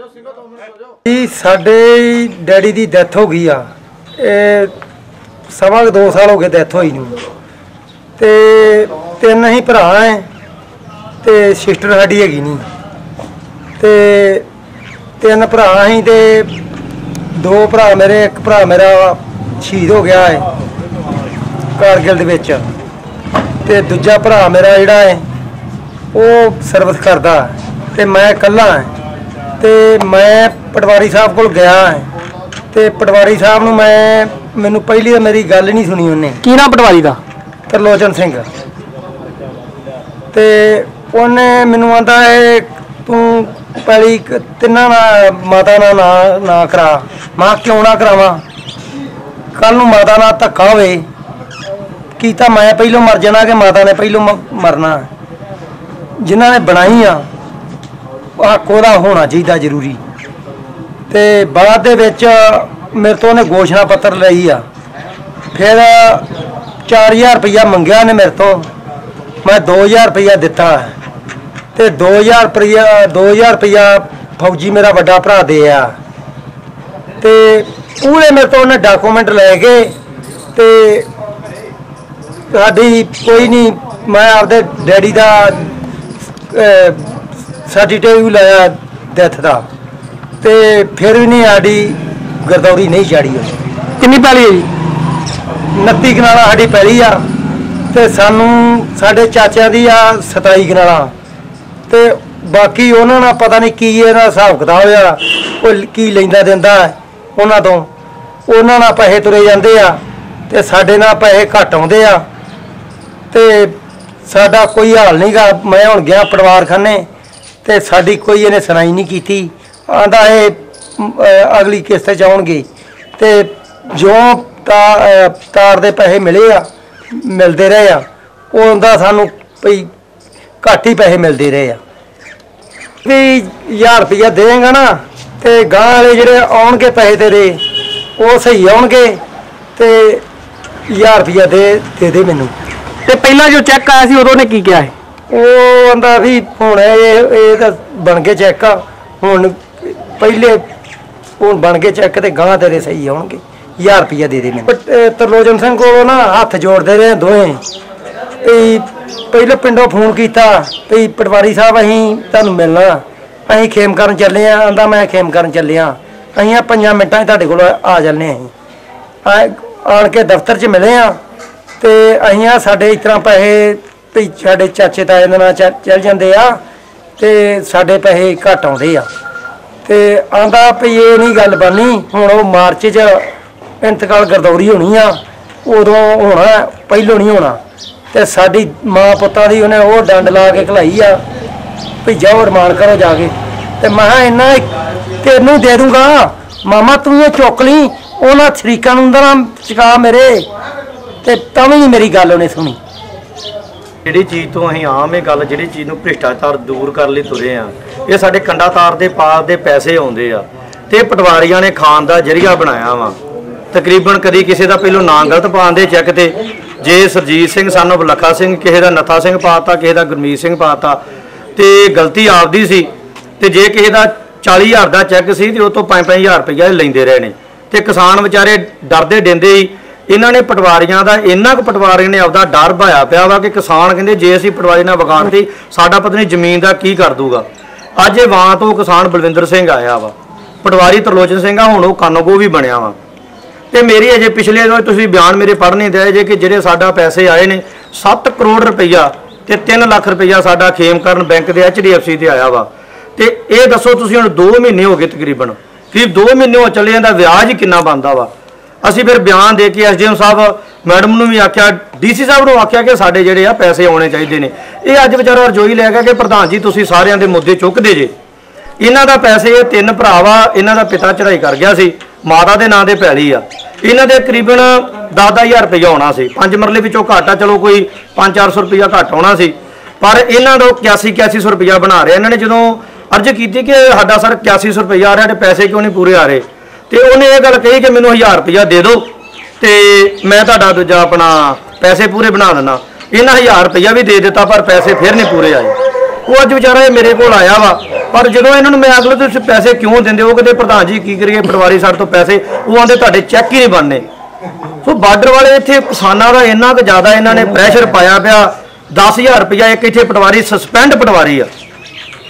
ਜੀ, ਸਾਡੇ ਡੈਡੀ ਦੀ ਡੈਥ ਹੋ ਗਈ ਆ। ਇਹ ਸਵਾ ਕੁ ਦੋ ਸਾਲ ਹੋ ਗਏ ਡੈਥ ਹੋਈ ਨੂੰ। ਤੇ ਤਿੰਨ ਹੀ ਭਰਾ ਐ, ਤੇ ਸਿਸਟਰ ਸਾਡੀ ਹੈਗੀ ਨਹੀਂ ਤੇ ਤਿੰਨ ਭਰਾ ਅਸੀਂ ਤੇ ਦੋ ਭਰਾ ਮੇਰੇ, ਇੱਕ ਭਰਾ ਮੇਰਾ ਸ਼ਹੀਦ ਹੋ ਗਿਆ ਹੈ ਕਾਰਗਿਲ ਦੇ ਵਿੱਚ। ਤੇ ਦੂਜਾ ਭਰਾ ਮੇਰਾ ਜਿਹੜਾ ਹੈ ਉਹ ਸਰਵਿਸ ਕਰਦਾ। ਤੇ ਮੈਂ ਇਕੱਲਾ ਹਾਂ ਤੇ ਮੈਂ ਪਟਵਾਰੀ ਸਾਹਿਬ ਕੋਲ ਗਿਆ ਹਾਂ ਤੇ ਪਟਵਾਰੀ ਸਾਹਿਬ ਨੂੰ ਮੈਂ ਮੈਨੂੰ ਪਹਿਲੀ ਤਾਂ ਮੇਰੀ ਗੱਲ ਨਹੀਂ ਸੁਣੀ ਉਹਨੇ। ਕੀ ਨਾਮ ਪਟਵਾਰੀ ਦਾ? ਤਰਲੋਚਨ ਸਿੰਘ। ਤੇ ਉਹਨੇ ਮੈਨੂੰ ਆਂਦਾ ਹੈ ਤੂੰ ਪਹਿਲੀ ਤਿੰਨਾਂ ਨਾਲ ਮਾਤਾ ਨਾਲ ਨਾ ਨਾ ਕਰਾ। ਮੈਂ ਕਿਉਂ ਨਾ ਕਰਾਵਾਂ? ਕੱਲ ਨੂੰ ਮਾਤਾ ਨਾਲ ਧੱਕਾ ਹੋਵੇ ਕੀਤਾ ਮੈਂ ਪਹਿਲੋਂ ਮਰ ਜਾਣਾ ਕਿ ਮਾਤਾ ਨੇ ਪਹਿਲੋਂ ਮਰਨਾ। ਜਿਨ੍ਹਾਂ ਨੇ ਬਣਾਈ ਆ ਹੱਕ ਉਹਦਾ ਹੋਣਾ ਚਾਹੀਦਾ ਜ਼ਰੂਰੀ। ਤੇ ਬਾਅਦ ਦੇ ਵਿੱਚ ਮੇਰੇ ਤੋਂ ਉਹਨੇ ਘੋਸ਼ਣਾ ਪੱਤਰ ਲਈ ਆ। ਫਿਰ 4000 ਰੁਪਇਆ ਮੰਗਿਆ ਨੇ ਮੇਰੇ ਤੋਂ। ਮੈਂ 2000 ਰੁਪਇਆ ਦਿੱਤਾ। ਤੇ 2000 ਰੁਪਇਆ 2000 ਰੁਪਇਆ ਫੌਜੀ ਮੇਰਾ ਵੱਡਾ ਭਰਾ ਦੇ ਆ। ਤੇ ਪੂਰੇ ਮੇਰੇ ਤੋਂ ਉਹਨੇ ਡਾਕੂਮੈਂਟ ਲੈ ਕੇ ਤੇ ਸਾਡੀ ਕੋਈ ਨਹੀਂ ਮੈਂ ਆਪਦੇ ਡੈਡੀ ਦਾ ਸਰਟੀਫਿਕੇਟ ਵੀ ਲਾਇਆ ਡੈਥ ਦਾ। ਤੇ ਫਿਰ ਵੀ ਨਹੀਂ ਸਾਡੀ ਗਰਦੌਰੀ ਨਹੀਂ ਚਾੜੀ ਉਹਨੇ ਕਿੰਨੀ ਪੈਲੀ ਹੈ ਜੀ? 29 ਕਨਾਲਾ ਸਾਡੀ ਪੈਲੀ ਆ ਤੇ ਸਾਨੂੰ ਸਾਡੇ ਚਾਚਿਆਂ ਦੀ ਆ 27 ਕਨਾਲਾ ਤੇ ਬਾਕੀ ਉਹਨਾਂ ਨਾਲ ਪਤਾ ਨਹੀਂ ਕੀ ਇਹਦਾ ਹਿਸਾਬ ਕਿਤਾਬ ਆ ਉਹ ਕੀ ਲੈਂਦਾ ਦਿੰਦਾ ਉਹਨਾਂ ਤੋਂ। ਉਹਨਾਂ ਨਾਲ ਪੈਸੇ ਤੁਰੇ ਜਾਂਦੇ ਆ ਤੇ ਸਾਡੇ ਨਾਲ ਪੈਸੇ ਘੱਟ ਆਉਂਦੇ ਆ। ਤੇ ਸਾਡਾ ਕੋਈ ਹਾਲ ਨਹੀਂਗਾ ਮੈਂ ਹੁਣ ਗਿਆ ਪਰਿਵਾਰ ਖਾਨੇ ਤੇ ਸਾਡੀ ਕੋਈ ਇਹਨੇ ਸੁਣਾਈ ਨਹੀਂ ਕੀਤੀ। ਆਂਦਾ ਇਹ ਅਗਲੀ ਕਿਸ਼ਤ ਚ ਆਉਣਗੇ। ਤੇ ਜੋ ਤਾ- ਤਾਰ ਦੇ ਪੈਸੇ ਮਿਲੇ ਆ, ਮਿਲਦੇ ਰਹੇ ਆ ਉਹਦਾ ਸਾਨੂੰ ਭਈ ਘੱਟ ਹੀ ਪੈਸੇ ਮਿਲਦੇ ਰਹੇ ਆ। ਵੀ 1000 ਰੁਪਇਆ ਦੇਗਾ ਨਾ, ਤੇ ਗਾਂ ਵਾਲੇ ਜਿਹੜੇ ਆਉਣਗੇ ਪੈਸੇ ਤੇਰੇ, ਉਹ ਸਹੀ ਆਉਣਗੇ, ਤੇ 1000 ਰੁਪਇਆ ਦੇ ਦੇ ਦੇ ਮੈਨੂੰ। ਤੇ ਪਹਿਲਾਂ ਜੋ ਚੈੱਕ ਆਇਆ ਸੀ, ਉਦੋਂ ਨੇ ਕੀ ਕਿਹਾ ਹੈ ਉਹ ਕਹਿੰਦਾ ਵੀ ਹੁਣ ਇਹ ਇਹ ਤਾਂ ਬਣ ਕੇ ਚੈੱਕ ਆ। ਹੁਣ ਪਹਿਲੇ ਹੁਣ ਬਣ ਕੇ ਚੈੱਕ ਤੇ ਗਾਂ ਤੇਰੇ ਸਹੀ ਆਉਣਗੇ। 1000 ਰੁਪਇਆ ਦੇ ਦੇ ਮੈਨੂੰ। ਅਹ, ਤਰਲੋਚਨ ਸਿੰਘ ਕੋਲੋਂ ਨਾ ਹੱਥ ਜੋੜਦੇ ਰਹੇ ਦੋਵੇਂ। ਵੀ ਪਹਿਲੇ ਪਿੰਡੋਂ ਫੋਨ ਕੀਤਾ ਵੀ ਪਟਵਾਰੀ ਸਾਹਿਬ, ਅਸੀਂ ਤੁਹਾਨੂੰ ਮਿਲਣਾ। ਅਸੀਂ ਖੇਮ ਕਰਨ ਚੱਲੇ ਆ। ਆਂਦਾ ਮੈਂ ਖੇਮ ਕਰਨ ਚੱਲਿਆ ਅਸੀਂ ਆ ਪੰਜਾਂ ਮਿੰਟਾਂ 'ਚ ਤੁਹਾਡੇ ਕੋਲ ਆ ਜਾਂਦੇ ਅਸੀਂ ਆ, ਆਣ ਕੇ ਦਫ਼ਤਰ 'ਚ ਮਿਲੇ ਆ ਤੇ ਅਸੀਂ ਆ ਸਾਡੇ ਇਸ ਤਰ੍ਹਾਂ ਪੈਸੇ ਵੀ ਸਾਡੇ ਚਾਚੇ ਤਾਏ ਦੇ ਨਾਲ ਚ ਚੱਲ ਜਾਂਦੇ ਆ ਤੇ ਸਾਡੇ ਪੈਸੇ ਘੱਟ ਆਉਂਦੇ ਆ। ਤੇ ਆਂਦਾ ਵੀ ਇਹ ਨਹੀਂ ਗੱਲ ਬਾਨੀ, ਹੁਣ ਉਹ ਮਾਰਚ 'ਚ ਇੰਤਕਾਲ ਗਰਦੌਰੀ ਹੋਣੀ ਆ, ਉਦੋਂ ਹੋਣਾ, ਪਹਿਲੋਂ ਨਹੀਂ ਹੋਣਾ। ਤੇ ਸਾਡੀ ਮਾਂ ਪੁੱਤਾਂ ਦੀ ਉਹਨੇ ਉਹ ਡੰਡ ਲਾ ਕੇ ਖਲਾਈ ਆ ਵੀ ਜਾਓ ਅਰਮਾਨ ਕਰੋ ਜਾ ਕੇ। ਤੇ ਮੈਂ ਕਿਹਾ ਇੰਨਾ ਤੈਨੂੰ ਦੇ ਦੂੰਗਾ, ਮਾਮਾ ਤੂੰ ਇਹ ਚੁੱਕ ਲਈ, ਉਹਨਾਂ ਸ਼ਰੀਕਾਂ ਨੂੰ ਅੰਦਰ ਚਕਾ ਮੇਰੇ। ਤੇ ਤਾਂ ਵੀ ਨਹੀਂ ਮੇਰੀ ਗੱਲ ਉਹਨੇ ਸੁਣੀ। ਜਿਹੜੀ ਚੀਜ਼ ਤੋਂ ਅਸੀਂ ਆਮ ਇਹ ਗੱਲ, ਜਿਹੜੀ ਚੀਜ਼ ਨੂੰ ਭ੍ਰਿਸ਼ਟਾਚਾਰ ਦੂਰ ਕਰਨ ਲਈ ਤੁਰੇ ਆ, ਇਹ ਸਾਡੇ ਕੰਡਾ ਤਾਰ ਦੇ ਪਾਰ ਦੇ ਪੈਸੇ ਆਉਂਦੇ ਆ। ਤੇ ਪਟਵਾਰੀਆਂ ਨੇ ਖਾਣ ਦਾ ਜਰੀਆ ਬਣਾਇਆ ਵਾ। ਤਕਰੀਬਨ ਕਦੀ ਕਿਸੇ ਦਾ ਪਹਿਲੋਂ ਨਾਂ ਗਲਤ ਪਾਉਂਦੇ ਚੈੱਕ ਤੇ। ਜੇ ਸਰਜੀਤ ਸਿੰਘ ਸਾਨੂੰ ਲੱਖਾ ਸਿੰਘ, ਕਿਸੇ ਦਾ ਨੱਥਾ ਸਿੰਘ ਪਾਤਾ, ਕਿਸੇ ਦਾ ਗੁਰਮੀਤ ਸਿੰਘ ਪਾਤਾ, ਤੇ ਗਲਤੀ ਆਪਦੀ ਸੀ। ਤੇ ਜੇ ਕਿਸੇ ਦਾ 40000 ਦਾ ਚੈੱਕ ਸੀ, ਤੇ ਉਹ ਤੋਂ 5-5000 ਰੁਪਇਆ ਇਹ ਲੈਂਦੇ ਰਹੇ ਨੇ। ਤੇ ਕਿਸਾਨ ਵਿਚਾਰੇ ਡਰਦੇ ਡਿੰਦੇ ਹੀ ਇਹਨਾਂ ਨੇ ਪਟਵਾਰੀਆਂ ਦਾ ਇੰਨਾ ਕੁ ਪਟਵਾਰੀਆਂ ਨੇ ਆਪਦਾ ਡਰ ਭਾਇਆ ਪਿਆ ਵਾ ਕਿ ਕਿਸਾਨ ਕਹਿੰਦੇ ਜੇ ਅਸੀਂ ਪਟਵਾਰੀ ਨਾਲ ਵਿਗਾੜਤੀ ਸਾਡਾ ਪਤਾ ਨਹੀਂ ਜ਼ਮੀਨ ਦਾ ਕੀ ਕਰ ਦੂਗਾ। ਅੱਜ ਇਹ ਵਾਂ ਤੋਂ ਕਿਸਾਨ ਬਲਵਿੰਦਰ ਸਿੰਘ ਆਇਆ ਵਾ। ਪਟਵਾਰੀ ਤਰਲੋਚਨ ਸਿੰਘ ਆ, ਹੁਣ ਉਹ ਕਾਨੂੰਗੋ ਵੀ ਬਣਿਆ ਵਾ। ਤੇ ਮੇਰੀ ਅਜੇ ਪਿਛਲੇ ਦਿਨ ਤੁਸੀਂ ਬਿਆਨ ਮੇਰੇ ਪੜ੍ਹਨੇ ਦੇ ਜੇ ਕਿ ਜਿਹੜੇ ਸਾਡਾ ਪੈਸੇ ਆਏ ਨੇ 7 ਕਰੋੜ ਰੁਪਈਆ ਤੇ 3 ਲੱਖ ਰੁਪਈਆ ਸਾਡਾ ਖੇਮ ਕਰਨ ਬੈਂਕ ਦੇ ਐਚਡੀਐਫਸੀ ਤੇ ਆਇਆ ਵਾ। ਤੇ ਇਹ ਦੱਸੋ ਤੁਸੀਂ ਹੁਣ 2 ਮਹੀਨੇ ਹੋ ਗਏ ਤਕਰੀਬਨ। ਕਰੀਬ 2 ਮਹੀਨੇ ਹੋ ਚੱਲੇ ਜਾਂਦਾ, ਵਿਆਜ ਹੀ ਕਿੰਨਾ ਬਣਦਾ ਵਾ। ਅਸੀਂ ਫਿਰ ਬਿਆਨ ਦੇ ਕੇ ਐਸਡੀਐਮ ਸਾਹਿਬ, ਮੈਡਮ ਨੂੰ ਵੀ ਆਖਿਆ, ਡੀਸੀ ਸਾਹਿਬ ਨੂੰ ਆਖਿਆ ਕਿ ਸਾਡੇ ਜਿਹੜੇ ਆ ਪੈਸੇ ਆਉਣੇ ਚਾਹੀਦੇ ਨੇ। ਇਹ ਅੱਜ ਵਿਚਾਰਾ ਰਜੋਈ ਲੈ ਗਿਆ ਕਿ ਪ੍ਰਧਾਨ ਜੀ, ਤੁਸੀਂ ਸਾਰਿਆਂ ਦੇ ਮੁੱਦੇ ਚੁੱਕਦੇ ਜੇ। ਇਹਨਾਂ ਦਾ ਪੈਸੇ ਇਹ ਤਿੰਨ ਭਰਾ ਵਾ ਇਹਨਾਂ ਦਾ ਪਿਤਾ ਚੜਾਈ ਕਰ ਗਿਆ ਸੀ, ਮਾਤਾ ਦੇ ਨਾਂ ਦੇ ਪੈਲੀ ਆ। ਇਹਨਾਂ ਦੇ ਤਕਰੀਬਨ 10000 ਰੁਪਏ ਆਉਣਾ ਸੀ। ਪੰਜ ਮਰਲੇ ਵਿੱਚੋਂ ਘਾਟਾ ਚਲੋ ਕੋਈ 5-400 ਰੁਪਇਆ ਘੱਟ ਆਉਣਾ ਸੀ। ਪਰ ਇਹਨਾਂ ਦਾ 81 8100 ਰੁਪਇਆ ਬਣਾ ਰਿਹਾ। ਇਹਨਾਂ ਨੇ ਜਦੋਂ ਅਰਜ਼ ਕੀਤੀ ਕਿ ਸਾਡਾ ਸਰ 8100 ਰੁਪਇਆ ਆ ਰਿਹਾ ਤੇ ਪੈਸੇ ਕਿਉਂ ਨਹੀਂ ਪੂਰੇ ਆ ਰਹੇ? ਤੇ ਉਹਨੇ ਇਹ ਗੱਲ ਕਹੀ ਕਿ ਮੈਨੂੰ 1000 ਰੁਪਇਆ ਦੇ ਦਿਓ ਤੇ ਮੈਂ ਤੁਹਾਡਾ ਦੂਜਾ ਆਪਣਾ ਪੈਸੇ ਪੂਰੇ ਬਣਾ ਦਿੰਦਾ। ਇਹਨਾਂ 1000 ਰੁਪਇਆ ਵੀ ਦੇ ਦਿੱਤਾ, ਪਰ ਪੈਸੇ ਫਿਰ ਨਹੀਂ ਪੂਰੇ ਆਏ। ਉਹ ਅੱਜ ਵਿਚਾਰਾ ਇਹ ਮੇਰੇ ਕੋਲ ਆਇਆ ਵਾ, ਪਰ ਜਦੋਂ ਇਹਨਾਂ ਨੂੰ ਮੈਂ ਅਗਲੇ ਤੁਸੀਂ ਪੈਸੇ ਕਿਉਂ ਦਿੰਦੇ ਹੋ? ਕਿਤੇ ਪ੍ਰਧਾਨ ਜੀ, ਕੀ ਕਰੀਏ? ਪਟਵਾਰੀ ਸਾਡੇ ਤੋਂ ਪੈਸੇ, ਉਹ ਆਂਦੇ, ਤੁਹਾਡੇ ਚੈੱਕ ਹੀ ਨਹੀਂ ਬਣਨੇ। ਸੋ ਬਾਰਡਰ ਵਾਲੇ ਇੱਥੇ ਕਿਸਾਨਾਂ ਦਾ ਇੰਨਾ ਕੁ ਜ਼ਿਆਦਾ ਇਹਨਾਂ ਨੇ ਪ੍ਰੈਸ਼ਰ ਪਾਇਆ ਪਿਆ। 10000 ਰੁਪਇਆ ਇੱਕ ਇੱਥੇ ਪਟਵਾਰੀ ਸਸਪੈਂਡ ਪਟਵਾਰੀ ਆ।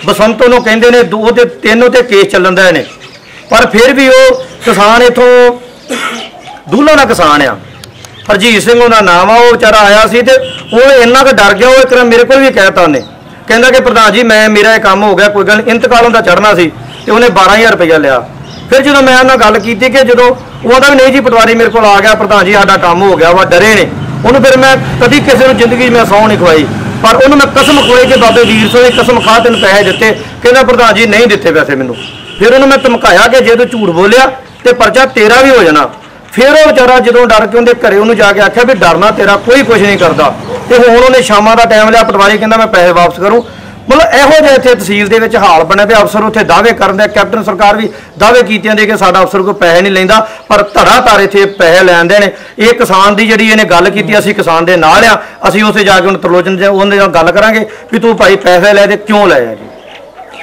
ਬਸੰਤੋਂ ਨੂੰ ਕਹਿੰਦੇ ਨੇ, ਦੋ ਤੇ ਤਿੰਨ ਤੇ ਕੇਸ ਚੱਲਣ ਦਾ ਨੇ ਪਰ ਫਿਰ ਵੀ ਉਹ ਕਿਸਾਨ ਇਥੋਂ ਦੂਲਾ ਦਾ ਕਿਸਾਨ ਆ। ਹਰਜੀਤ ਸਿੰਘ ਉਹਦਾ ਨਾਮ ਆ ਉਹ ਵਿਚਾਰਾ ਆਇਆ ਸੀ ਤੇ ਉਹ ਇੰਨਾ ਕੁ ਡਰ ਗਿਆ ਉਹ ਇੱਕ ਵਾਰ ਮੇਰੇ ਕੋਲ ਵੀ ਕਹਿਤਾ ਉਹਨੇ। ਕਹਿੰਦਾ ਕਿ ਪ੍ਰਧਾਨ ਜੀ ਮੈਂ ਮੇਰਾ ਇਹ ਕੰਮ ਹੋ ਗਿਆ ਕੋਈ ਗੱਲ ਨੀ, ਇੰਤਕਾਲ ਹੁੰਦਾ ਚੜਨਾ ਸੀ ਤੇ ਉਹਨੇ 12000 ਰੁਪਇਆ ਲਿਆ। ਫਿਰ ਜਦੋਂ ਮੈਂ ਉਹਨਾਂ ਨਾਲ ਗੱਲ ਕੀਤੀ ਕਿ ਜਦੋਂ ਉਹ ਆਂਦਾ ਵੀ ਨਹੀਂ ਜੀ ਪਟਵਾਰੀ ਮੇਰੇ ਕੋਲ ਆ ਗਿਆ ਪ੍ਰਧਾਨ ਜੀ ਸਾਡਾ ਕੰਮ ਹੋ ਗਿਆ ਵਾ ਡਰੇ ਨੇ। ਉਹਨੂੰ ਫਿਰ ਮੈਂ ਕਦੀ ਕਿਸੇ ਨੂੰ ਜ਼ਿੰਦਗੀ 'ਚ ਮੈਂ ਸਹੁੰ ਨਹੀਂ ਖਵਾਈ। ਪਰ ਉਹਨੂੰ ਮੈਂ ਕਸਮ ਖੋਏ ਕਿ ਬਾਬੇ ਵੀਰ ਸੋ ਇਹ ਕਸਮ ਖਾ ਤੈਨੂੰ ਪੈਸੇ ਦਿੱਤੇ ਕਹਿੰਦਾ ਪ੍ਰਧਾਨ ਜੀ ਨਹੀਂ ਦਿੱਤੇ ਪੈਸੇ ਮੈਨੂੰ। ਫਿਰ ਉਹਨੂੰ ਮੈਂ ਧਮਕਾਇਆ ਕਿ ਜੇ ਤੂੰ ਝੂਠ ਬੋਲਿਆ ਤੇ ਪਰਚਾ ਤੇਰਾ ਵੀ ਹੋ ਜਾਣਾ। ਫਿਰ ਉਹ ਵਿਚਾਰਾ ਜਦੋਂ ਡਰ ਕੇ ਉਹਦੇ ਘਰੇ ਉਹਨੂੰ ਜਾ ਕੇ ਆਖਿਆ ਵੀ ਡਰਨਾ ਤੇਰਾ ਕੋਈ ਕੁਝ ਨਹੀਂ ਕਰਦਾ। ਤੇ ਹੁਣ ਉਹਨੇ ਸ਼ਾਮਾਂ ਦਾ ਟਾਈਮ ਲਿਆ, ਪਟਵਾਰੀ ਕਹਿੰਦਾ ਮੈਂ ਪੈਸੇ ਵਾਪਸ ਕਰੂੰ। ਮਤਲਬ ਇਹੋ ਜਿਹੇ ਇੱਥੇ ਤਹਿਸੀਲ ਦੇ ਵਿੱਚ ਹਾਲ ਬਣਿਆ ਪਿਆ ਅਫਸਰ ਉੱਥੇ ਦਾਅਵੇ ਕਰਨ ਦੇ ਕੈਪਟਨ ਸਰਕਾਰ ਵੀ ਦਾਅਵੇ ਕੀਤਿਆਂ ਦੇ ਕਿ ਸਾਡਾ ਅਫਸਰ ਕੋਈ ਪੈਸੇ ਨਹੀਂ ਲੈਂਦਾ, ਪਰ ਧੜਾ ਧਾਰ ਇੱਥੇ ਪੈਸੇ ਲੈਂਦੇ ਨੇ। ਇਹ ਕਿਸਾਨ ਦੀ ਜਿਹੜੀ ਇਹਨੇ ਗੱਲ ਕੀਤੀ, ਅਸੀਂ ਕਿਸਾਨ ਦੇ ਨਾਲ ਆ। ਅਸੀਂ ਉੱਥੇ ਜਾ ਕੇ ਹੁਣ ਤਰਲੋਚਨ ਉਹਦੇ ਨਾਲ ਗੱਲ ਕਰਾਂਗੇ ਵੀ ਤੂੰ ਭਾਈ ਪੈਸੇ ਲੈ ਦੇ ਕਿਉਂ ਲੈ ਆ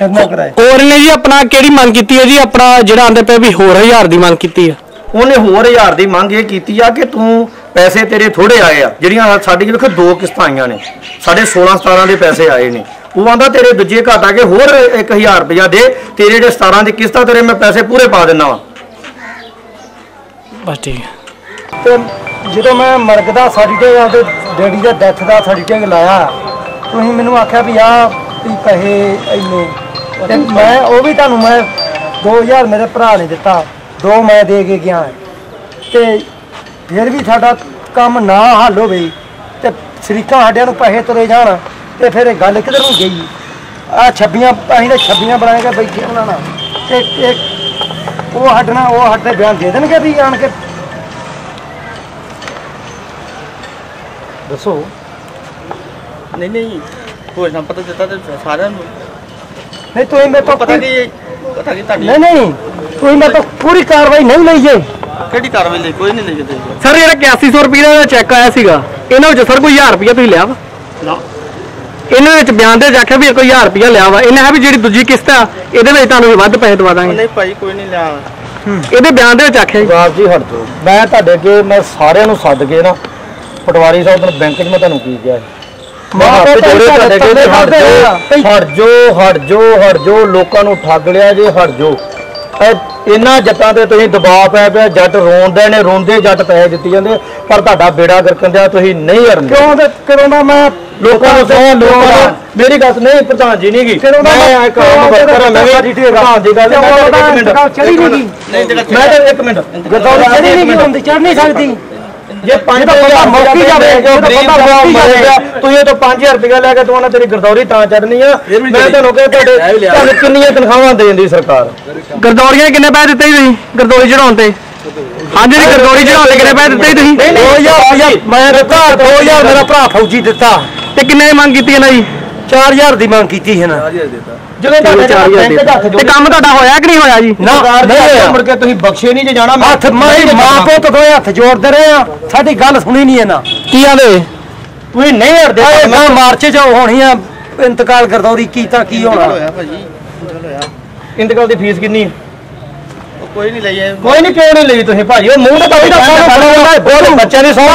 ਕਰਾਏ ਹੋਰ ਨੇ ਜੀ ਆਪਣਾ ਕਿਹੜੀ ਮੰਗ ਕੀਤੀ ਹੈ ਜੀ? ਆਪਣਾ ਜਿਹੜਾ ਆਂਦੇ ਪਏ ਵੀ ਹੋਰ ਹਜ਼ਾਰ ਦੀ ਮੰਗ ਕੀਤੀ ਹੈ। ਉਹਨੇ ਹੋਰ ਹਜ਼ਾਰ ਦੀ ਮੰਗ ਇਹ ਕੀਤੀ ਆ ਕਿ ਤੂੰ ਪੈਸੇ ਤੇਰੇ ਥੋੜੇ ਆਏ ਆ। ਜਿਹੜੀਆਂ ਸਾਡੀ ਵੇਖੋ ਦੋ ਕਿਸ਼ਤਾਂ ਆਈਆਂ ਨੇ। ਸਾਡੇ 16 17 ਦੇ ਪੈਸੇ ਆਏ ਨੇ। ਉਹ ਆਂਦਾ ਤੇਰੇ ਦੂਜੇ ਘਾਟ ਆ ਕੇ ਹੋਰ 1000 ਰੁਪਇਆ ਦੇ। ਤੇਰੇ ਜਿਹੜੇ 17 ਦੀ ਕਿਸ਼ਤਾਂ ਤੇਰੇ ਮੈਂ ਪੈਸੇ ਪੂਰੇ ਪਾ ਦਿੰਦਾ ਵਾ। ਬਸ ਠੀਕ ਹੈ। ਤੇ ਜਦੋਂ ਮੈਂ ਮਰਗ ਦਾ ਸਰਟੀਫਿਕੇਟ ਤੇ ਡੈਡੀ ਦਾ ਡੈਥ ਦਾ ਸਰਟੀਫਿਕੇਟ ਲਾਇਆ ਤੁਸੀਂ ਮੈਨੂੰ ਆਖਿਆ ਵੀ ਆ ਵੀ ਪੈਸੇ ਇੰਨੇ ਤੇ ਮੈਂ ਉਹ ਵੀ ਤੁਹਾਨੂੰ ਮੈਂ 2000 ਮੇਰੇ ਭਰਾ ਨੇ ਦਿੱਤਾ, ਦੋ ਮੈਂ ਦੇ ਕੇ ਗਿਆ। ਤੇ ਫਿਰ ਵੀ ਸਾਡਾ ਕੰਮ ਨਾ ਹੱਲ ਹੋਵੇ ਤੇ ਸ਼ਰੀਕਾਂ ਸਾਡਿਆਂ ਨੂੰ ਪੈਸੇ ਤੁਰੇ ਜਾਣ, ਤੇ ਫਿਰ ਇਹ ਗੱਲ ਕਿਧਰ ਨੂੰ ਗਈ? ਆ ਛੱਬੀਆਂ, ਅਸੀਂ ਤਾਂ ਛੱਬੀਆਂ ਬਣਾ ਕੇ ਬੈਠੇ ਉਹਨਾਂ ਨਾਲ। ਤੇ ਇੱਕ ਉਹ ਹਟਣਾ ਉਹ ਹਟੇ ਬਿਆਨ ਦੇ ਦੇਣਗੇ ਵੀ ਆਣ ਕੇ। ਦੱਸੋ। ਨਹੀਂ ਨਹੀਂ ਘੋਸ਼ਣਾ ਪੱਤਰ ਦਿੱਤਾ ਤੇ ਸਾਰਿਆਂ ਨੂੰ। ਨਹੀਂ ਤੁਸੀਂ ਮੇਰੇ ਤੋਂ ਪਤਾ ਕੀ ਪਤਾ ਕੀ ਤੁਹਾਡੀ ਨਹੀਂ ਨਹੀਂ ਤੁਸੀਂ ਮੇਰੇ ਤੋਂ ਪੂਰੀ ਕਾਰਵਾਈ ਨਹੀਂ ਲਈ ਜੇ। ਕਿਹੜੀ ਕਾਰਵਾਈ ਲਈ? ਕੋਈ ਨਹੀਂ ਲਈ ਸਰ ਜਿਹੜਾ 8100 ਰੁਪਏ ਦਾ ਚੈੱਕ ਆਇਆ ਸੀਗਾ ਇਹਨਾਂ ਵਿੱਚ ਸਰ ਕੋਈ 1000 ਰੁਪਏ ਤੁਸੀਂ ਲਿਆ ਵਾ? ਨਾ। ਇਹਨਾਂ ਵਿੱਚ ਬਿਆਨ ਦੇ ਵਿੱਚ ਆਖਿਆ ਵੀ ਕੋਈ 1000 ਰੁਪਏ ਲਿਆ ਵਾ। ਇਹਨੇ ਹੈ ਵੀ ਜਿਹੜੀ ਦੂਜੀ ਕਿਸ਼ਤ ਆ ਇਹਦੇ ਵਿੱਚ ਤੁਹਾਨੂੰ ਵੱਧ ਪੈਸੇ ਦਵਾ ਦਾਂਗੇ। ਨਹੀਂ ਭਾਈ ਕੋਈ ਨਹੀਂ ਲਿਆ। ਇਹਦੇ ਬਿਆਨ ਦੇ ਵਿੱਚ ਆਖਿਆ ਜੀ। ਜਵਾਬ ਜੀ ਹਟ ਜਾਓ। ਮੈਂ ਤੁਹਾਡੇ ਅੱਗੇ ਮੈਂ ਸਾਰਿਆਂ ਨੂੰ ਸੱਦ ਕੇ ਨਾ ਪਟਵਾਰੀ ਸਾਹਿਬ ਨੂੰ ਬੈਂਕ 'ਚ ਮੈਂ ਤੁਹਾਨੂੰ ਕੀ ਕਿਹਾ ਸੀ? ਮੈਂ ਹੱਥ ਜੋੜੇ ਤੁਹਾਡੇ ਅੱਗੇ ਵੀ ਹਟ ਜਾਓ ਹਟ ਜਾਓ ਹਟ ਜਾਓ ਹਟ ਜਾਓ ਲੋਕਾਂ ਨੂੰ ਠੱਗ ਲਿਆ ਜੇ ਹਟ ਜਾਓ। ਇਹ ਇਹਨਾਂ ਜੱਟਾਂ ਤੇ ਤੁਸੀਂ ਦਬਾਅ ਪੈ ਪਿਆ ਜੱਟ ਰੋਂਦੇ ਨੇ ਰੋਂਦੇ ਜੱਟ ਪੈਸੇ ਦਿੱਤੀ ਜਾਂਦੇ ਪਰ ਤੁਹਾਡਾ ਬੇੜਾ ਗਰਕਣ ਦਿਆ ਤੁਸੀਂ ਨਹੀਂ ਹਰਦੇ ਕਿਉਂ ਤੇ ਕਦੋਂ ਦਾ ਮੈਂ ਲੋਕਾਂ ਨੂੰ ਸੌ ਲੋਕਾਂ ਨੂੰ ਮੇਰੀ ਗੱਲ ਨਹੀਂ ਪ੍ਰਧਾਨ ਜੀ ਨਹੀਂ ਗੀ ਕਦੋਂ ਦਾ ਮੈਂ ਇੱਕ ਆਮ ਵਰਕਰ ਹਾਂ ਮੈਂ ਵੀ ਪ੍ਰਧਾਨ ਦੀ ਗੱਲ ਮੈਂ ਤਾਂ ਇੱਕ ਮਿੰਟ। ਚੜੀ ਨਹੀਂ ਗਈ ਨਹੀਂ ਜਿਹੜਾ ਮੈਂ ਤਾਂ ਇੱਕ ਮਿੰਟ। ਗਦੌਰੀ ਚੜੀ ਨਹੀਂ ਗਈ ਹੁੰਦੀ ਚੜ ਨਹੀਂ ਸਕਦੀ। ਜੇ 5000 ਮੌਕੀ ਜਾਵੇ, ਗਰੀਬ ਦਾ ਮੌਕੀ ਜਾਵੇ। ਤੂੰ ਇਹ ਤੋਂ 5000 ਰੁਪਏ ਲੈ ਕੇ ਤੂੰ ਉਹਨਾਂ ਤੇਰੀ ਗਰਦੌਰੀ ਤਾਂ ਚੜਨੀ ਆ ਮੈਂ ਤੁਹਾਨੂੰ ਕਿਹਾ ਤੁਹਾਡੇ ਤੁਹਾਨੂੰ ਕਿੰਨੀਆਂ ਤਨਖਾਹਾਂ ਦੇ ਦਿੰਦੀ ਸਰਕਾਰ। ਗਰਦੌਰੀਆਂ ਕਿੰਨੇ ਪੈਸੇ ਦਿੱਤੇ ਤੁਸੀਂ? ਗਰਦੌਰੀ ਚੜਾਉਣ ਤੇ। ਹਾਂਜੀ ਜੀ ਗਰਦੌਰੀ ਚੜਾਉਣ ਤੇ ਕਿੰਨੇ ਪੈਸੇ ਦਿੱਤੇ ਤੁਸੀਂ? 2000 ਰੁਪਇਆ ਮੈਂ ਦਿੱਤਾ 2000 ਮੇਰਾ ਭਰਾ ਫੌਜੀ ਦਿੱਤਾ। ਤੇ ਕਿੰਨੇ ਦੀ ਮੰਗ ਕੀਤੀ ਇਹਨਾਂ ਜੀ 4000 ਦੀ ਮੰਗ ਕੀਤੀ ਹੈ ਨਾ। ਜਦੋਂ ਤੁਹਾਡੇ ਚਾਰ ਹਜ਼ਾਰ ਬੈਂਕ 'ਚ ਹੱਥ ਤੇ ਜੋੜੇ ਕੰਮ ਤੁਹਾਡਾ ਹੋਇਆ ਕਿ ਨਹੀਂ ਹੋਇਆ ਜੀ? ਨਾ ਨਹੀਂ ਹੋਇਆ। ਮੁੜ ਕੇ ਤੁਸੀਂ ਬਖਸ਼ੇ ਨਹੀਂ ਜੇ ਜਾਣਾ ਮੈਂ ਹੱਥ ਮੈਂ ਮਾਂ ਪੁੱਤ ਦੋਏ ਹੱਥ ਜੋੜਦੇ ਰਹੇ ਆ। ਸਾਡੀ ਗੱਲ ਸੁਣੀ ਨਹੀਂ ਇਹਨਾਂ। ਕੀ ਆਂਦੇ? ਤੁਸੀਂ ਨਹੀਂ ਹਟਦੇ। ਆਏ ਮੈਂ ਮਾਰਚ ਚ ਹੋਣੀ ਆ। ਇੰਤਕਾਲ ਗਰਦੌਰੀ ਕੀਤਾ ਕੀ ਹੋਣਾ? ਹੋਇਆ ਭਾਜੀ। ਹੋਇਆ। ਇੰਤਕਾਲ ਦੀ ਫੀਸ ਕਿੰਨੀ ਹੈ? ਉਹ ਕੋਈ ਨਹੀਂ ਲਈ ਕੋਈ ਨਹੀਂ ਕਿਉਂ ਨਹੀਂ ਲਈ ਤੁਸੀਂ ਭਾਜੀ? ਉਹ ਮੂੰਹ ਤੇ ਤਾਂ ਬਹੁਤ ਬੱਚਿਆਂ ਦੀ ਸੌਂ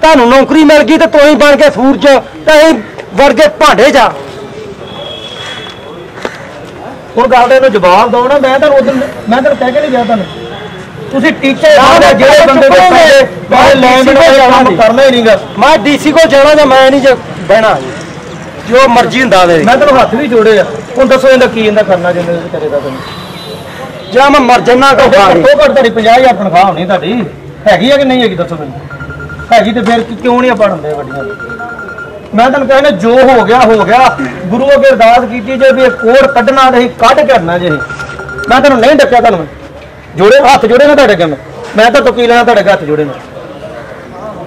ਤੁਹਾਨੂੰ ਨੌਕਰੀ ਮਿਲ ਗਈ ਤੇ ਤੁਸੀਂ ਬਣ ਕੇ ਸੂਰਜ ਤੇ ਅਸੀਂ ਵਰਗੇ ਭਾਂਡੇ ਜਾ। ਹੁਣ ਗੱਲ ਦਾ ਇਹਨੂੰ ਜਵਾਬ ਦਿਓ ਨਾ ਮੈਂ ਤੁਹਾਨੂੰ ਉਦੋਂ ਮੈਂ ਤੁਹਾਨੂੰ ਕਹਿ ਕੇ ਨਹੀਂ ਗਿਆ ਤੁਹਾਨੂੰ। ਤੁਸੀਂ ਟੀਚਰ ਜਿਹੜੇ ਬੰਦੇ ਦੇ ਪੈਸੇ ਮੈਂ ਪੈਸੇ ਲੈਣ ਦਾ ਕੰਮ ਕਰਨਾ ਹੀ ਨਹੀਂਗਾ ਮੈਂ ਡੀਸੀ ਕੋਲ ਜਾਣਾ ਜਾਂ ਮੈਂ ਨਹੀਂ ਬਹਿਣਾ ਜੋ। ਮਰਜ਼ੀ ਹੁੰਦਾ ਵੇ ਮੈਂ ਤੁਹਾਨੂੰ ਹੱਥ ਵੀ ਜੋੜੇ ਆ। ਹੁਣ ਦੱਸੋ ਇਹਦਾ ਕੀ ਇਹਦਾ ਕਰਨਾ ਜਿੰਨੇ ਤੁਸੀਂ ਕਰੇਗਾ ਤੁਸੀਂ ਜਾਂ ਮੈਂ ਮਰ ਜੰਨਾ ਕੋ ਖਾਣੀ ਘੱਟੋ ਘੱਟ ਤੁਹਾਡੀ 50000 ਤਨਖਾਹ ਹੋਣੀ ਤੁਹਾਡੀ। ਹੈਗੀ ਆ ਕਿ ਨਹੀਂ ਹੈਗੀ ਦੱਸੋ ਮੈਨੂੰ? ਹੈਗੀ ਤੇ ਫਿਰ ਕਿਉਂ ਨਹੀਂ ਆਪਾਂ ਹੁੰਦੇ ਵੱਡੀਆਂ? ਮੈਂ ਤੁਹਾਨੂੰ ਕਹਿੰਦਾ ਜੋ ਹੋ ਗਿਆ ਹੋ ਗਿਆ। ਗੁਰੂ ਅੱਗੇ ਅਰਦਾਸ ਕੀਤੀ ਜੇ ਵੀ ਇਹ ਕੋੜ ਕੱਢਣਾ ਨਹੀਂ ਕੱਢ ਕੇ ਹਟਣਾ ਜੇ। ਮੈਂ ਤੁਹਾਨੂੰ ਨਹੀਂ ਡੱਕਿਆ ਤੁਹਾਨੂੰ। ਜੋੜੇ ਹੱਥ ਜੋੜੇ ਨਾ ਤੁਹਾਡੇ ਅੱਗੇ ਮੈਂ। ਤਾਂ ਵਕੀਲ ਹਾਂ ਤੁਹਾਡੇ ਹੱਥ ਜੋੜੇ ਨੇ।